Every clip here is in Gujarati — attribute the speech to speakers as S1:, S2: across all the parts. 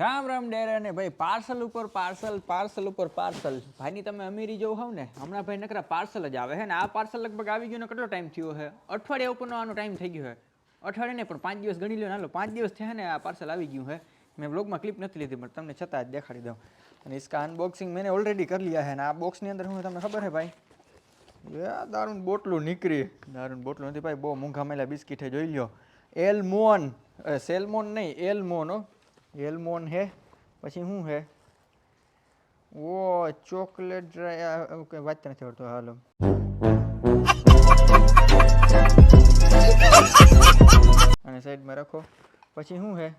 S1: રામ રામ ડેરે અને ભાઈ પાર્સલ ઉપર પાર્સલ પાર્સલ ઉપર પાર્સલ. ભાઈની તમે અમીરી જોવ હોવ ને, હમણાં ભાઈ નકરા પાર્સલ જ આવે હે ને, આ પાર્સલ લગભગ આવી ગયું ને કેટલો ટાઈમ થયો હે? અઠવાડિયા ઉપરનો આનો ટાઈમ થઈ ગયો હે. અઠવાડિયા ને પણ પાંચ દિવસ ગણી લો ના લો પાંચ દિવસ થયા ને આ પાર્સલ આવી ગયું હે. મેં બ્લોગમાં ક્લિપ નથી લીધી, પણ તમને છતાં જ દેખાડી દઉં. અને ઇસકા અનબોક્સિંગ મેં ઓલરેડી કરી લીધા હે ને, આ બોક્સની અંદર હું તમને ખબર હે ભાઈ? દારૂણ બોટલું નીકળી. દારૂન બોટલું નથી, ભાઈ, બહુ મૂંઘા મેલા બિસ્કીટ જોઈ લ્યો. એલ એલમોન સેલમોન નહીં એલ એલમોનો એલમોન હે પછી શું હે ઓ ચોકલેટ ડ્રાય કંઈ વાત નથી આવડતું હાલો અને સાઈડમાં રાખો પછી શું હે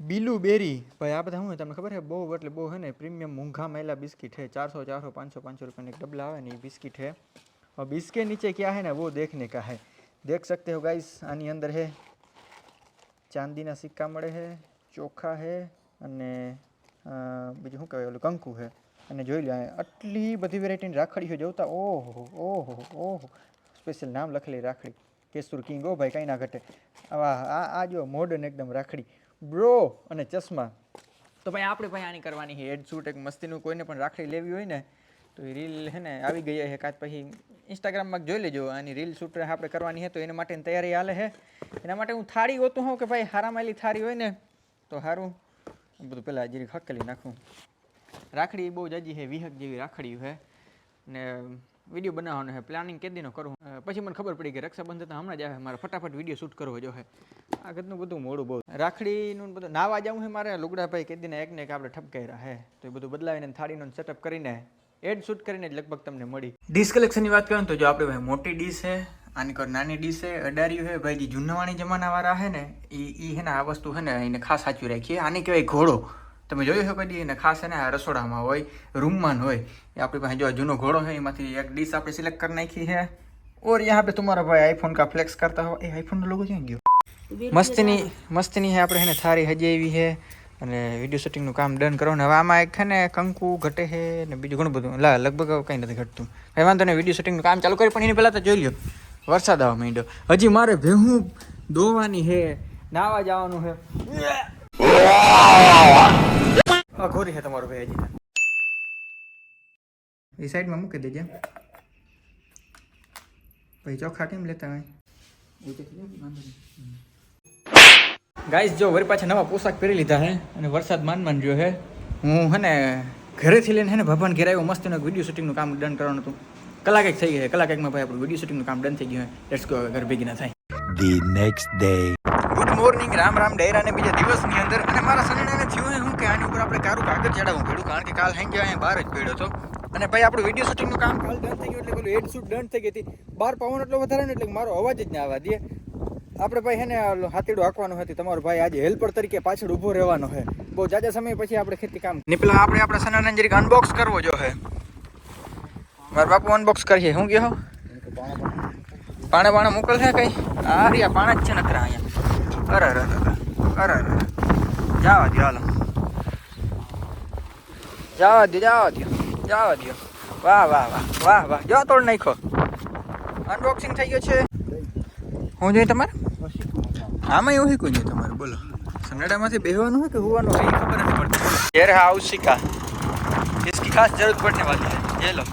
S1: બીલુ બેરી ભાઈ આ બધા શું હે તમને ખબર છે બહુ એટલે બહુ હે ને પ્રીમિયમ મૂંઘા મેલા બિસ્કિટ है ચારસો ચારસો પાંચસો પાંચસો रुपये एक डबला આવે ને એ બિસ્કિટ है और बिस्के नीचे क्या है ना वो देखने का है देख सकते हो गाइस આની અંદર है ચાંદીના સિક્કા મળે છે ચોખા છે અને બીજું શું કહેવાય, ઓલું કંકુ છે અને જોઈ લો આટલી બધી વેરાયટીની રાખડી રાખડીઓ જોતા ઓહો ઓહો ઓહો. સ્પેશિયલ નામ લખેલી રાખડી. કેસુર કિંગ, ઓ ભાઈ, કંઈ ના ઘટે. આવા, આ આ જો મોડર્ન એકદમ રાખડી. બ્રો અને ચશ્મા. તો ભાઈ, આપણે ભાઈ આની કરવાની છે એડ શૂટ એક મસ્તીનું કોઈને પણ રાખડી લેવી હોય ને, તો એ રીલ હે ને આવી ગઈ છે કાચ પછી ઇન્સ્ટાગ્રામમાં જોઈ લેજો, આની રીલ શૂટ આપણે કરવાની છે, તો એના માટેની તૈયારી હાલે છે એના માટે હું થાળી ગોતું હોઉં કે ભાઈ હારામાલી થાળી હોય ને તો સારું બધું પહેલાં જરીક હકેલી નાખું. રાખડી બહુ જાજી છે વિહક જેવી રાખડી છે ને વીડિયો બનાવવાનો છે પ્લાનિંગ કેદીનો કરું. પછી મને ખબર પડી કે રક્ષાબંધન તો હમણાં જ આવે, મારે ફટાફટ વીડિયો શૂટ કરવો જો છે આ ઘરનું બધું મોડું બહુ. રાખડીનું બધું, નાવા જવું છે મારે લુગડા ભાઈ કેદીને એક ને એક આપણે ઠપકાર્યા હે. તો એ બધું બદલાવીને થાળીનો સેટઅપ કરીને, એડ શૂટ કરીને જ લગભગ તમને મળી. ડીશ કલેક્શનની વાત કરું તો જો આપણે મોટી ડીશ છે આની કર નાની ડીશે અડાર્યું હે ભાઈ જે જૂનાવાણી જમાનાવાળા હે ને એ એ હે ને આ વસ્તુ હે ને એને ખાસ સાચવી રાખીએ. આને કહેવાય ઘોડો. તમે જોયું છો કદી એને ખાસ હે ને આ રસોડામાં હોય રૂમમાં હોય એ આપણી પાસે જો જૂનો ઘોડો હે એમાંથી એક ડીશ આપણે સિલેક્ટ કરી નાખી હે ઓર યહાં પે તમારા ભાઈ આઈફોન કા ફ્લેક્સ કરતા હોય એ આઈફોનનો લોગો ક્યાં ગયો? મસ્તીની મસ્તીની હે આપણે હે ને થારી હજાવી હે અને વીડિયો શૂટિંગનું કામ ડન કરો ને હવે આમાં એક છે ને કંકુ ઘટે છે ને બીજું ઘણું બધું. લા લગભગ કંઈ નથી ઘટતું. હવે વાંધો ને વીડિયો શૂટિંગનું કામ ચાલુ કરી પણ એની પહેલાં તો જોઈ લ્યો. વરસાદ આવવા માંડ્યો. હજી મારે ભેહું ધોવાની છે નાવા જવાનું છે અઘોરી છે તમારો ભાઈ હજી. એ સાઈડમાં મૂકી દેજે. ભાઈ ચોખા કેમ લેતા હોય? ગાઈસ જો વરી પાછા નવા પોશાક પહેરી લીધા હે અને વરસાદ માન માન રહ્યો હે. હું હે ને ઘરેથી લઈને હે ને ભગવાન ઘેર આવ્યો મસ્તીનું એક વીડિયો શૂટિંગનું કામ ડન કરવાનું હતું. કલાક એક થઈ ગઈ કલાક એકમાં ભાઈ આપણું વીડિયો શૂટિંગનું કામ ડન થઈ ગયું છે. લેટ્સ ગો ઘર ભેગી ના થાય.
S2: The next day
S1: good morning Ram Ram ડેરા ને બીજા દિવસની અંદર. અને મારા સનેડાને થયું હે કે આની ઉપર આપણે કારું કાગળ ચડાવવું પડ્યું કારણ કે કાલ હેંગે અહીંયા બહાર જ પડ્યો હતો. અને ભાઈ આપણું વીડિયો શૂટિંગનું કામ કાલ ડન થઈ ગયું એટલે પેલું હેડ શૂટ ડન થઈ ગઈ હતી. બહાર પવન એટલો વધારે ને એટલે મારો અવાજ જ ના આવવા દે. આપણે ભાઈ હે ને ઓલું હાથીડું હાંકવાનું હતી. તમારો ભાઈ આજે હેલ્પર તરીકે પાછળ ઊભો રહેવાનો છે. બહુ જાજા સમય પછી આપણે ખેતી કામ ને પેલા આપણે આપણા સનાને જરીક અનબોક્સ કરવો જો હે. મારા બાપુ અનબોક્સ કરીએ શું કહો પાણે પાણે મોકલ છે કઈ આ રહ્યા પાણા જ છે નકરા અહીંયા અરે અરે અરે અરે અરે જવા દો હાલો જવા દો જવા દો જવા દો વાહ વાહ વાહ વાહ વાહ જો તોડ નાખો અનબોક્સિંગ થઈ ગયો છે હું જોઈએ તમારે આમાં એવું કોઈ નહીં તમારે બોલો સન્નાડામાંથી બેહવાનું હોય કે હોવાનું હોય એ ખબર નથી પડતી બોલો યાર હા આઉસિકા इसकी खास जरूरत पड़ने वाली है ये लो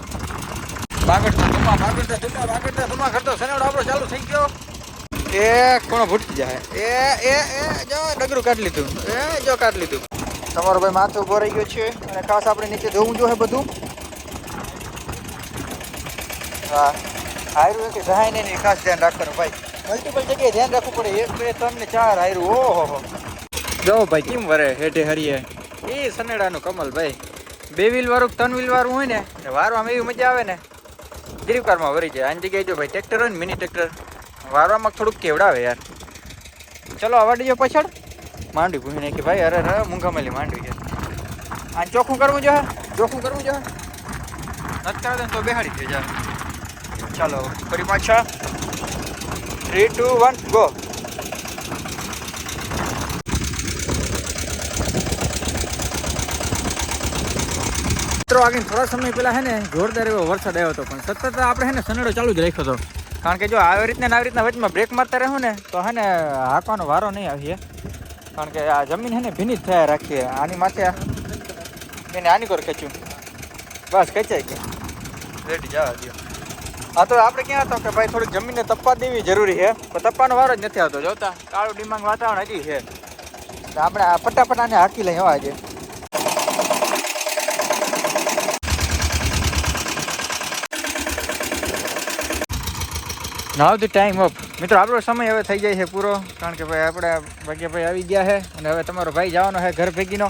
S1: બાગડતા ધુમા બાગડતા ધુમા બાગડતા ધુમા કરતો સનેડો આપણો ચાલુ થઈ ગયો. એ કોણ ભૂટી જાય? એ એ એ, જો ડગરું કાઢી લીધું. એ, જો કાઢી લીધું. તમારો ભાઈ માથું ઊભો રહી ગયો છે અને ખાસ આપણે નીચે જોવું જોઈએ બધું. હા. હાયરું જાય નહીં ખાસ ધ્યાન રાખવાનું ભાઈ. મલ્ટિપલ જગ્યાએ ધ્યાન રાખવું પડે. એક, બે ને ચાર હાયરું. ઓહો, હો. જો ભાઈ કેમ વરે હેઠે હરીએ? એ સનેડાનું કમલ ભાઈ. બે વ્હીલ વાળું ત્રણ વ્હીલ વાળું હોય ને, વારવામાં એવી મજા આવે ને. ગિરિફકારમાં વરી જાય. આની જગ્યાએ જો ભાઈ ટ્રેક્ટર હોય ને મિની ટ્રેક્ટર વારવામાં થોડુંક કેવડાવે યાર. ચલો આવડી જો પાછળ. માંડવી ભૂમી નાખી. ભાઈ, અરે અરે મૂંઘામેલી માંડવી છે. આ ચોખ્ખું કરવું જો ચોખ્ખું કરવું જો નથી કરે તો બેહાડી દે ચાલો, ફરી પાછા. થ્રી ટુ વન ગો મિત્રો આગળ થોડા સમય પહેલા હે ને જોરદાર એવો વરસાદ આવ્યો હતો પણ સતત આપણે હે ને સનેડો ચાલુ જ રાખ્યો હતો. કારણ કે જો આવી રીતના ને આવી રીતના વચમાં બ્રેક મારતા રહો ને તો હે ને હાંકવાનો વારો નહીં આવીએ. કારણ કે આ જમીન છે ને ભીની જ થયા રાખીએ. આની માથે એને આની કોર ખેંચ્યું. બસ ખેંચાઈ કે રેડી જવા દો હા તો આપણે ક્યાં હતો કે ભાઈ થોડીક જમીનને તપવા દેવી જરૂરી છે. પણ તપવાનો વારો જ નથી આવતો. જોતા કાળું ડિમાંગ વાતાવરણ હજી છે. તો આપણે આ ફટાફટ આને હાકી લઈ હવા આજે. નાવ ધ ટાઈમ અપ મિત્રો, આપણો સમય હવે થઈ જાય છે પૂરો, કારણ કે ભાઈ આપણે ભાગ્યભાઈ આવી ગયા છે અને હવે તમારો ભાઈ જવાનો છે ઘર ભેગીનો.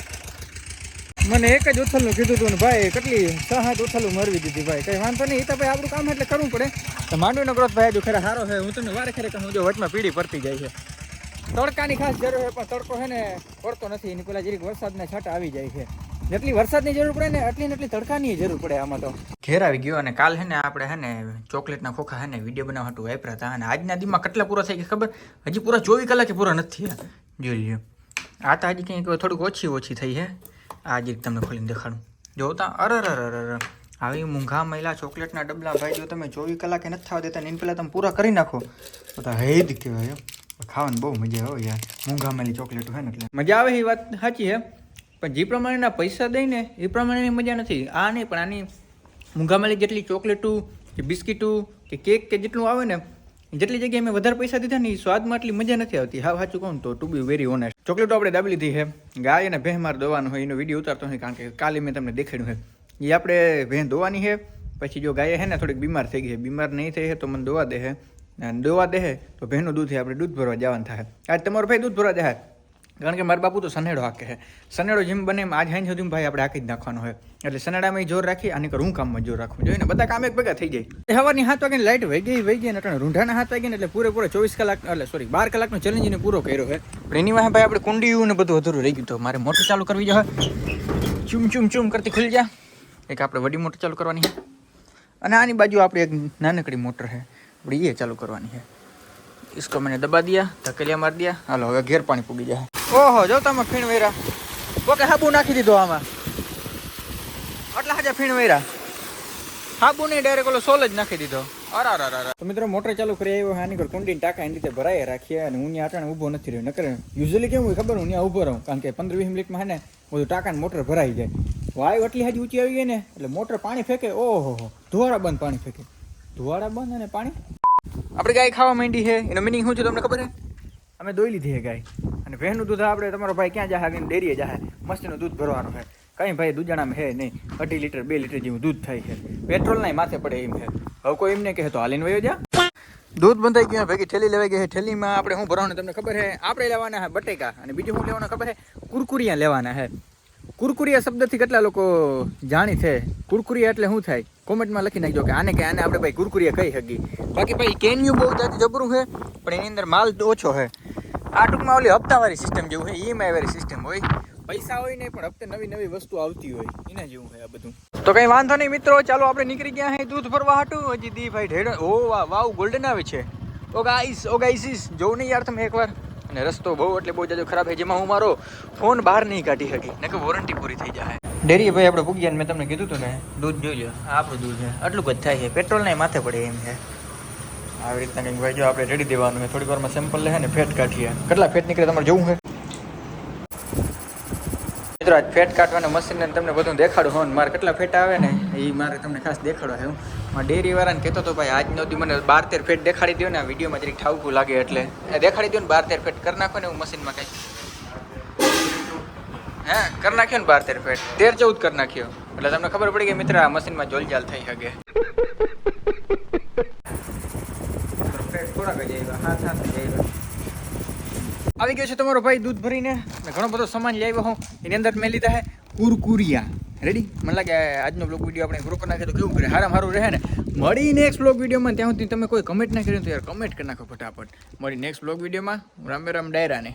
S1: મને એક જ ઉથલનું કીધું હતું ને ભાઈ, કેટલી સહાત ઉથલું મરવી દીધી ભાઈ. કંઈ વાંધો નહીં તો ભાઈ આપણું કામ એટલે કરવું પડે. તો માંડવીનો ગ્રોથ ભાઈ હજુ ખરા સારો છે. હું તમને વારે ખરે હું જો વચમાં પીડી પડતી જાય છે. તડકાની ખાસ જરૂર છે પણ તડકો છે ને, પડતો નથી. એની પેલા જરીક વરસાદના છાંટા આવી જાય છે. જેટલી વરસાદની જરૂર પડે ને એટલી ને એટલી તડકાની જરૂર પડે આમાં તો. ઘેર આવી ગયો અને કાલ હે ને આપણે હે ને ચોકલેટના ખોખા હે ને વીડિયો બનાવવા હાટું વાપર્યા હતા અને આજના દીમાં કેટલા પૂરા થઈ ગયા ખબર? હજી પૂરા ચોવીસ કલાકે પૂરા નથી થયા જોઈ લ્યો. આ તો હજી કંઈક થોડીક ઓછી ઓછી થઈ છે આ હજી તમને ખોલીને દેખાડું. જોતા અરે અરે અરે અરે આવી મૂંઘા મહિલા ચોકલેટના ડબલા ભાઈ જો તમે ચોવીસ કલાકે નથી થવા દેતા ને એની પહેલાં તમે પૂરા કરી નાખો. તો તો હેદ કહેવાય હો. ખાવાની બહુ મજા આવે યાર. મૂંઘા મળી ચોકલેટો છે ને એટલે. મજા આવે એ વાત સાચી છે પણ જે પ્રમાણેના પૈસા દઈને એ પ્રમાણેની મજા નથી. આ નહીં, પણ આની મૂંઘામાલી જેટલી ચોકલેટું કે બિસ્કીટું કે કેક કે જેટલું આવે ને, જેટલી જગ્યાએ મેં વધારે પૈસા દીધા ને એ સ્વાદમાં એટલી મજા નથી આવતી. હા, સાચું કહું તો ટુ બી વેરી ઓનેસ્ટ ચોકલેટો આપણે દાબી લીધી છે. ગાય અને ભેં માર દોવાનું હોય, એનો વીડિયો ઉતારતો હોય, કારણ કે કાલે મેં તમને દેખાડ્યું છે. એ આપણે ભેં દોવાની છે, પછી જો ગાય છે ને, થોડીક બીમાર થઈ ગઈ છે. બીમાર નહીં થઈ તો મને દોવા દે છે. અને દોવા દે તો ભેંનું દૂધ છે, આપણે દૂધ ભરવા જવાનું થાય. આજ તમારો ભાઈ દૂધ ભરવા જાય? કારણ કે મારા બાપુ તો સનેડો હાકે છે સનેડો જેમ બને એમ આજ હાઈ સુધી ભાઈ આપણે હાકી જ નાખવાનો હોય એટલે સનેડામાં જોર રાખી અને હું કામમાં જોર રાખવું જોઈએ ને બધા કામ એક ભેગા થઈ જાય હવાની હાથ વાગે લાઈટ વહી ગઈ વહી ગઈ ને અટાણે રૂંઢાના હાથ વાગે ને એટલે પૂરેપૂરો ચોવીસ કલાક એટલે સોરી બાર કલાકનો ચેલેન્જ એને પૂરો કર્યો છે પણ એની વાહે ભાઈ આપણે કુંડિયું ને બધું અધૂરું રહી ગયું તો મારે મોટર ચાલુ કરવી જોઈએ ચૂમ ચૂમ ચૂમ કરતી ખુલી જા એક આપણે વડી મોટર ચાલુ કરવાની છે અને આની બાજુ આપણે એક નાનકડી મોટર છે આપણે એ ચાલુ કરવાની છે इसको मैंने दबा दिया धकेलिया मार दिया હાલો હવે ઘેર પાણી પૂગી જાય ઓહો જો તમે ફીણ વેરા ઓકે હાબુ નાખી દીધો આમાં. આટલા હાજા ફીણ વેરા હાબુ નહીં ડાયરેક્ટ ઓલો સોલ જ નાખી દીધો. તો મિત્રો મોટર ચાલુ કરી આવ્યો આની કર કુંડી ટાંકા એની રીતે ભરાય રાખીએ અને હું ત્યાં અટાણે ઊભો નથી રહ્યો. નકર યુઝલી કેવું હોય ખબર? હું ત્યાં ઊભો રહું. કારણ કે પંદર વીસ મિનિટમાં હે ને બધું ટાંકાને મોટર ભરાઈ જાય. વાયુ એટલી હાજી ઊંચી આવી ગઈ ને એટલે મોટર પાણી ફેંકે. ઓહો હો. ધુવાડા બંધ પાણી ફેંકે. ધુવાડા બંધ અને પાણી? આપણે ગાય ખાવા માંડી છે. એનો મિનિંગ શું છે તમને ખબર છે? અમે દોઈ લીધી છે ગાય. અને ભેંનું દૂધ આપણે, તમારો ભાઈ ક્યાં જાહે કે ડેરીએ જાહે? મસ્તીનું દૂધ ભરવાનું છે. કંઈ ભાઈ દૂધાણામાં હે નહીં. અઢી લીટર, બે લીટર જેવું દૂધ થાય છે. પેટ્રોલના માથે પડે એમ છે. હવે કોઈ એમને કહે તો હાલીને વયો જા. દૂધ બંધાઈ ગયું ભેગી ઠેલી લેવાઈ ગઈ છે ઠેલીમાં આપણે શું ભરવાનું તમને ખબર છે? આપણે લેવાના છે બટેકા અને બીજું શું લેવાનું ખબર છે? કુરકુરિયા લેવાના છે. કુરકુરિયા શબ્દથી કેટલા લોકો જાણી છે? કુરકુરિયા એટલે શું થાય? કોમેન્ટમાં લખી નાખજો કે આને કે આને આપણે ભાઈ કુરકુરિયા કહી શકીએ. બાકી ભાઈ કેન્યુ બહુ જાતિ જબરું છે, પણ એની અંદર માલ ઓછો છે. આ ટૂંકમાં ઓલી હપ્તાવાળી સિસ્ટમ જેવું છે ઈએમઆઈ વાળી સિસ્ટમ હોય. પૈસા હોય નહીં, પણ હપ્તે નવી નવી વસ્તુ આવતી હોય એના જેવું હોય આ બધું. તો કઈ વાંધો નહીં મિત્રો, ચાલો આપણે નીકળી ગયા હે દૂધ ભરવા હાટું. હજી દી ભાઈ ઢેડો, ઓ વાહ વાવ ગોલ્ડન આવે છે. ઓ ગાઈસ ઓ ગાઈસીસ જોઉં નહીં યાર તમે એકવાર. અને રસ્તો બહુ, એટલે બહુ જાજો ખરાબ છે. જેમાં હું મારો ફોન બહાર નહીં કાઢી શકી. ને કે વોરંટી પૂરી થઈ જાય. ડેરી ભાઈ આપણે ભૂગ્યા મેં તમને કીધું હતું ને, દૂધ જોઈ લો આપણું દૂધ છે. આટલું જ થાય છે. પેટ્રોલ ને માથે પડે એમ છે. આવી રીતના કંઈક ભાઈ જો આપણે રેડી દેવાનું છે. થોડીક વારમાં સેમ્પલ લે ને ફેટ કાઢીએ. કેટલા ફેટ નીકળે તમારે જોવું છે? મિત્રો, આજ ફેટ કાઢવાના મશીન તમને બધું દેખાડું હોય મારે કેટલા ફેટ આવે ને, એ મારે તમને ખાસ દેખાડો છે. હું મારા ડેરી વાળાને કહેતો હતો, ભાઈ આજ દી મને બાર તેર ફેટ દેખાડી દો ને, આ વિડીયોમાં જરીક ઠાવકું લાગે એટલે. દેખાડી દો ને બાર તેર ફેટ કરી નાખો ને હું મશીનમાં કંઈ હે, કરી નાખ્યો ને બાર તેર ફેટ? તેર ચૌદ કરી નાખ્યો. એટલે તમને ખબર પડી કે મિત્ર, આ મશીનમાં જોલજાલ થઈ શકે. આવી ગયો છે તમારો ભાઈ દૂધ ભરીને. ઘણો બધો સામાન લઈ આવ્યો હું. એની અંદર મેં લીધા છે કુરકુરિયા. રેડી મને લાગે આજનો બ્લોગ વીડિયો આપણે ગ્રુપ નાખે તો કેવું કરે? હારામ હારું રહે ને? મળી નેક્સ્ટ બ્લોગ વિડીયોમાં ત્યાં સુધી તમે કોઈ કમેન્ટ ના કર્યું તો યાર કમેન્ટ કરી નાખો ફટાફટ. મળી નેક્સ્ટ બ્લોગ વિડીયોમાં રામે રામ ડાયરાને.